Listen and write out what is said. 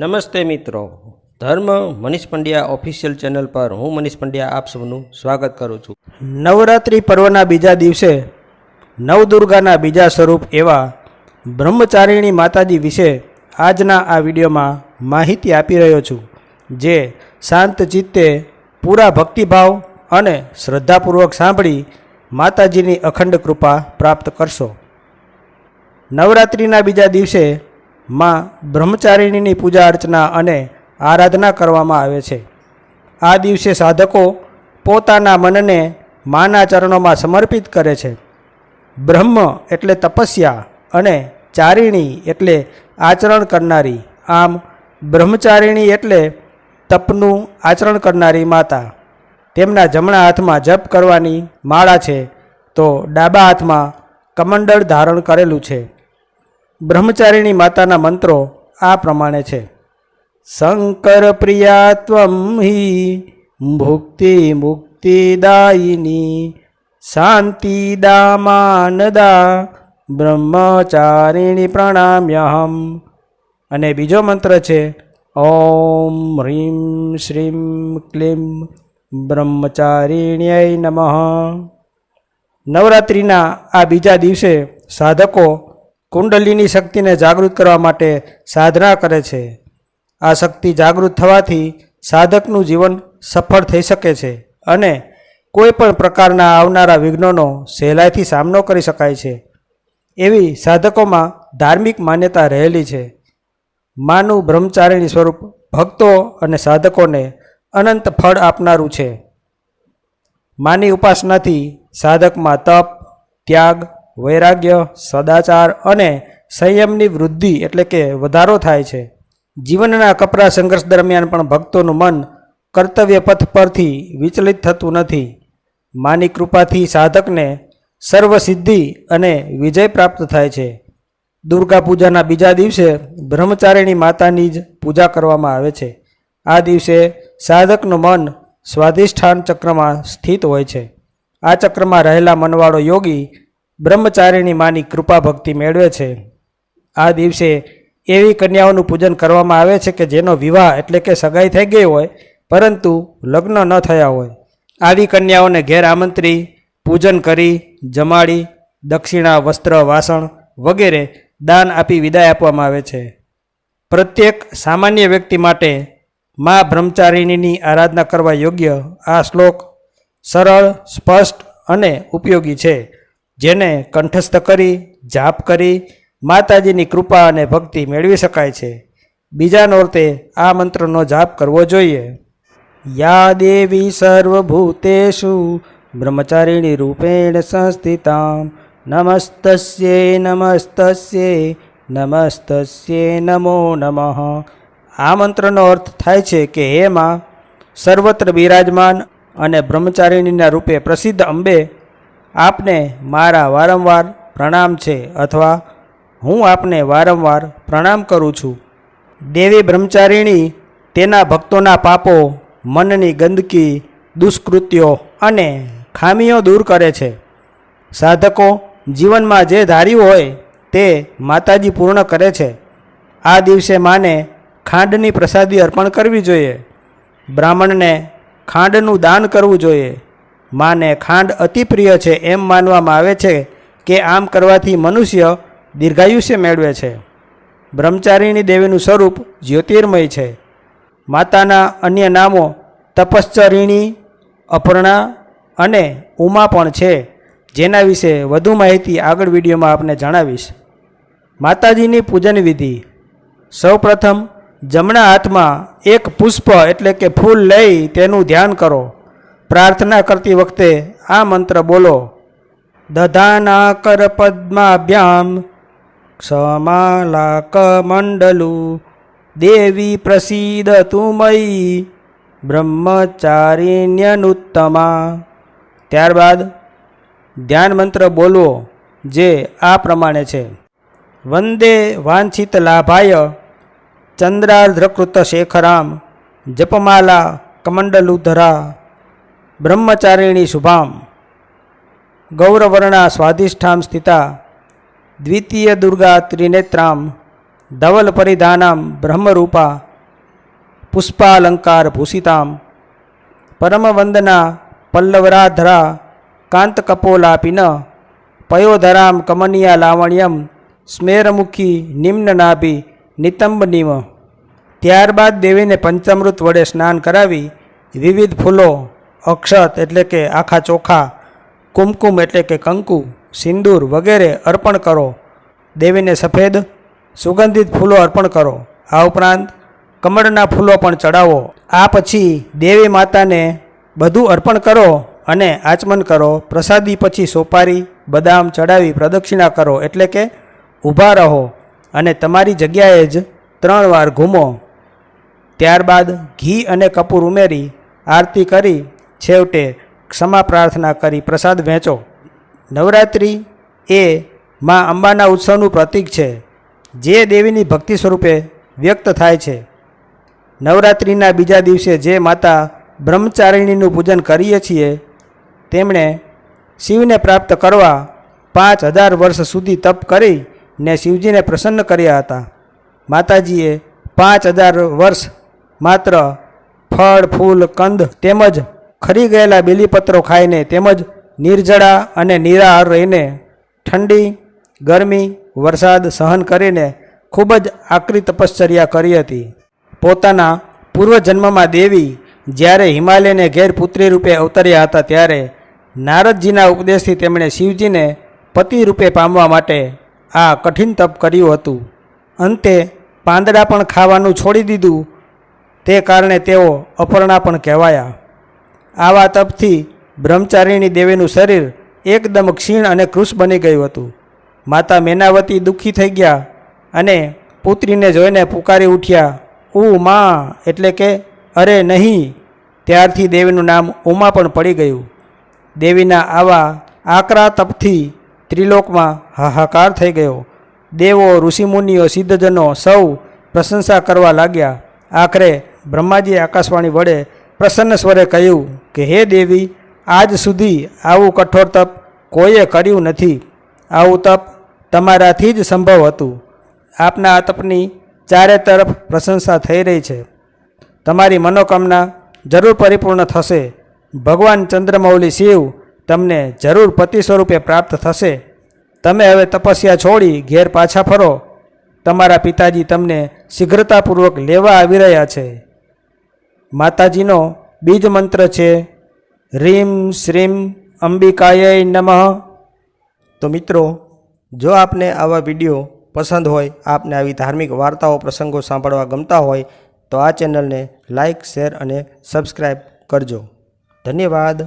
નમસ્તે મિત્રો. ધર્મ મનીષ પંડ્યા ઓફિશિયલ ચેનલ પર હું મનીષ પંડ્યા આપ સૌનું સ્વાગત કરું છું. નવરાત્રિ પર્વના બીજા દિવસે નવદુર્ગાના બીજા સ્વરૂપ એવા બ્રહ્મચારિણી માતાજી વિશે આજના આ વિડીયોમાં માહિતી આપી રહ્યો છું, જે શાંત ચિત્તે પૂરા ભક્તિભાવ અને શ્રદ્ધાપૂર્વક સાંભળી માતાજીની અખંડ કૃપા પ્રાપ્ત કરશો. નવરાત્રિના બીજા દિવસે માં બ્રહ્મચારિણીની પૂજા અર્ચના અને આરાધના કરવામાં આવે છે. આ દિવસે સાધકો પોતાના મનને માના ચરણોમાં સમર્પિત કરે છે. બ્રહ્મ એટલે તપસ્યા અને ચારિણી એટલે આચરણ કરનારી. આમ બ્રહ્મચારિણી એટલે તપનું આચરણ કરનારી માતા. તેમના જમણા હાથમાં જપ કરવાની માળા છે તો ડાબા હાથમાં કમંડળ ધારણ કરેલું છે. બ્રહ્મચારિણી માતાના મંત્રો આ પ્રમાણે છે. શંકર પ્રિયા ત્વમ હિ ભુક્તિ મુક્તિદાયિની શાંતિદામાનદા બ્રહ્મચારિણી પ્રણામ્યહમ. અને બીજો મંત્ર છે, ઓમ હ્રીમ શ્રીમ ક્લીમ બ્રહ્મચારિણ્ય નમઃ. નવરાત્રિના આ બીજા દિવસે સાધકો કુંડલીની શક્તિને જાગૃત કરવા માટે સાધના કરે છે. આ શક્તિ જાગૃત થવાથી સાધકનું જીવન સફળ થઈ શકે છે અને કોઈ પણ પ્રકારના આવનારા વિઘ્નોનો સહેલાઈથી સામનો કરી શકાય છે. એવી સાધકોમાં ધાર્મિક માન્યતા રહેલી છે. માનું બ્રહ્મચારિણી સ્વરૂપ ભક્તો અને સાધકોને અનંત ફળ આપનારું છે. માની ઉપાસનાથી સાધકમાં તપ, ત્યાગ વૈરાગ્ય, સદાચાર અને સંયમની વૃદ્ધિ એટલે કે વધારો થાય છે. જીવનના કપરા સંઘર્ષ દરમિયાન પણ ભક્તોનું મન કર્તવ્ય પથ પરથી વિચલિત થતું નથી. માની કૃપાથી સાધકને સર્વસિદ્ધિ અને વિજય પ્રાપ્ત થાય છે. દુર્ગા પૂજાના બીજા દિવસે બ્રહ્મચારિણી માતાની જ પૂજા કરવામાં આવે છે. આ દિવસે સાધકનું મન સ્વાધિષ્ઠાન ચક્રમાં સ્થિત હોય છે. આ ચક્રમાં રહેલા મનવાળો યોગી બ્રહ્મચારિણી માની કૃપા ભક્તિ મેળવે છે. આ દિવસે એવી કન્યાઓનું પૂજન કરવામાં આવે છે કે જેનો વિવાહ એટલે કે સગાઈ થઈ ગઈ હોય, પરંતુ લગ્ન ન થયા હોય. આવી કન્યાઓને ઘેર આમંત્રી, પૂજન કરી, જમાડી, દક્ષિણા, વસ્ત્ર, વાસણ વગેરે દાન આપી વિદાય આપવામાં આવે છે. પ્રત્યેક સામાન્ય વ્યક્તિ માટે મા બ્રહ્મચારિણીની આરાધના કરવા યોગ્ય આ શ્લોક સરળ, સ્પષ્ટ અને ઉપયોગી છે. જેને કંઠસ્થ કરી, જાપ કરી, માતાજીની કૃપા અને ભક્તિ મેળવી શકાય છે. બીજા નોરતે આ મંત્રનો જાપ કરવો જોઈએ. યા દેવી સર્વભૂતેષુ બ્રહ્મચારિણી રૂપેણ સંસ્થિતા નમસ્તસ્યે નમસ્તસ્યે નમસ્તસ્યે નમો નમઃ. આ મંત્રનો અર્થ થાય છે કે, હે માં, સર્વત્ર બિરાજમાન અને બ્રહ્મચારિણીના રૂપે પ્રસિદ્ધ અંબે આપને મારા વારંવાર પ્રણામ છે અથવા હું આપને વારંવાર પ્રણામ કરું છું. દેવી બ્રહ્મચારિણી તેના ભક્તોના પાપો, મનની ગંદકી, દુષ્કૃત્યો અને ખામીઓ દૂર કરે છે. સાધકો જીવનમાં જે ધાર્યું હોય તે માતાજી પૂર્ણ કરે છે. આ દિવસે માને ખાંડની પ્રસાદી અર્પણ કરવી જોઈએ. બ્રાહ્મણને ખાંડનું દાન કરવું જોઈએ. માને ખાંડ અતિ પ્રિય છે. એમ માનવામાં આવે છે કે આમ કરવાથી મનુષ્ય દીર્ઘાયુષ્ય મેળવે છે. બ્રહ્મચારિણી દેવીનું સ્વરૂપ જ્યોતિર્મય છે. માતાના અન્ય નામો તપશ્ચરિણી, અપર્ણા અને ઉમા પણ છે. જેના વિશે વધુ માહિતી આગળ વિડીયોમાં આપને જણાવીશ. માતાજીની પૂજન વિધિ. સૌપ્રથમ જમણા હાથમાં એક પુષ્પ એટલે કે ફૂલ લઈ તેનું ધ્યાન કરો. પ્રાર્થના કરતી વખતે આ મંત્ર બોલો. દધાના કર પદ્માભ્યામ ક્ષમાલાક મંડલુ. દેવી પ્રસીદ તુમયી બ્રહ્મચારિણ્યનુત્તમા. ત્યારબાદ ધ્યાન મંત્ર બોલવો જે આ પ્રમાણે છે. વંદે વાંછિત લાભાય ચંદ્રાર્ધકૃત શેખરામ જપમાલા કમંડલુધરા. બ્રહ્મચારિણી શુભામ. ગૌરવર્ણા સ્વાધિષ્ઠામ સ્થિતા. દ્વિતીય દુર્ગા ત્રિનેત્રામ. ધવલ પરિધાનામ બ્રહ્મરૂપા. પુષ્પાલંકાર ભૂષિતામ. પરમવંદના પલ્લવરાધરા. કાંતકપોલાપિન. પયોધરામ કમનિયા લાવણ્યમ. સ્મેરમુખી નિમ્નનાભી નિતંબનિમ. ત્યારબાદ દેવીને પંચામૃત વડે સ્નાન કરાવી વિવિધ ફૂલો અક્ષત એટલે કે આખા ચોખા, કુમકુમ એટલે કે કંકુ, સિંદૂર વગેરે અર્પણ કરો. દેવીને સફેદ, સુગંધિત ફૂલો અર્પણ કરો. આ ઉપરાંત કમળના ફૂલો પણ ચડાવો. આ પછી દેવી માતાને બધું અર્પણ કરો અને આચમન કરો. પ્રસાદી પછી સોપારી, બદામ ચડાવી પ્રદક્ષિણા કરો. એટલે કે ઊભા રહો અને તમારી જગ્યાએ જ ત્રણ વાર ઘૂમો. ત્યારબાદ ઘી અને કપૂર ઉમેરી આરતી કરી છેવટે ક્ષમા પ્રાર્થના કરી પ્રસાદ વહેંચો. નવરાત્રિ એ મા અંબાના ઉત્સવનું પ્રતીક છે, જે દેવીની ભક્તિ સ્વરૂપે વ્યક્ત થાય છે. નવરાત્રિના બીજા દિવસે જે માતા બ્રહ્મચારિણીનું પૂજન કરીએ છીએ, તેમણે શિવને પ્રાપ્ત કરવા પાંચ હજાર વર્ષ સુધી તપ કરી ને શિવજીને પ્રસન્ન કર્યા હતા. માતાજીએ પાંચ હજાર વર્ષ માત્ર ફળ, ફૂલ, કંદ તેમજ ખરી ગયેલા બીલીપત્રો ખાઈને તેમજ નિર્જળા અને નિરાહાર રહીને ઠંડી, ગરમી, વરસાદ સહન કરીને ખૂબ જ આકરી તપશ્ચર્યા કરી હતી. પોતાના પૂર્વજન્મમાં દેવી જ્યારે હિમાલયને ઘેર પુત્રી રૂપે અવતર્યા હતા ત્યારે નારદજીના ઉપદેશથી તેમણે શિવજીને પતિ રૂપે પામવા માટે આ કઠિન તપ કર્યું હતું. અંતે પાંદડા પણ ખાવાનું છોડી દીધું. તે કારણે તેઓ અપર્ણા પણ કહેવાયા. આવા તપથી બ્રહ્મચારિણી દેવીનું શરીર એકદમ ક્ષીણ અને કૃશ બની ગયું હતું. માતા મેનાવતી દુઃખી થઈ ગયા અને પુત્રીને જોઈને પુકારી ઉઠ્યા, ઉ માં! એટલે કે, અરે નહીં! ત્યારથી દેવીનું નામ ઉમા પણ પડી ગયું. દેવીના આવા આકરા તપથી ત્રિલોકમાં હાહાકાર થઈ ગયો. દેવો, ઋષિમુનિઓ, સિદ્ધજનો સૌ પ્રશંસા કરવા લાગ્યા. આખરે બ્રહ્માજી આકાશવાણી વડે પ્રસન્ન સ્વરે કહ્યું કે, હે દેવી, આજ સુધી આવું કઠોર તપ કોઈએ કર્યું નથી. આવું તપ તમારાથી જ સંભવ હતું. આપના આ તપની ચારે તરફ પ્રશંસા થઈ રહી છે. તમારી મનોકામના જરૂર પરિપૂર્ણ થશે. ભગવાન ચંદ્રમૌલી શિવ તમને જરૂર પતિ સ્વરૂપે પ્રાપ્ત થશે. તમે હવે તપસ્યા છોડી ઘેર પાછા ફરો. તમારા પિતાજી તમને શીઘ્રતાપૂર્વક લેવા આવી રહ્યા છે. માતાજીનો બીજ મંત્ર છે, રીમ શ્રીમ અંબિકાય નમઃ. તો મિત્રો, જો આપને આવા વીડિયો પસંદ હોય, આપને આવી ધાર્મિક વાર્તાઓ, પ્રસંગો સાંભળવા ગમતા હોય, તો આ ચેનલને લાઇક શેર અને સબસ્ક્રાઈબ કરજો. ધન્યવાદ.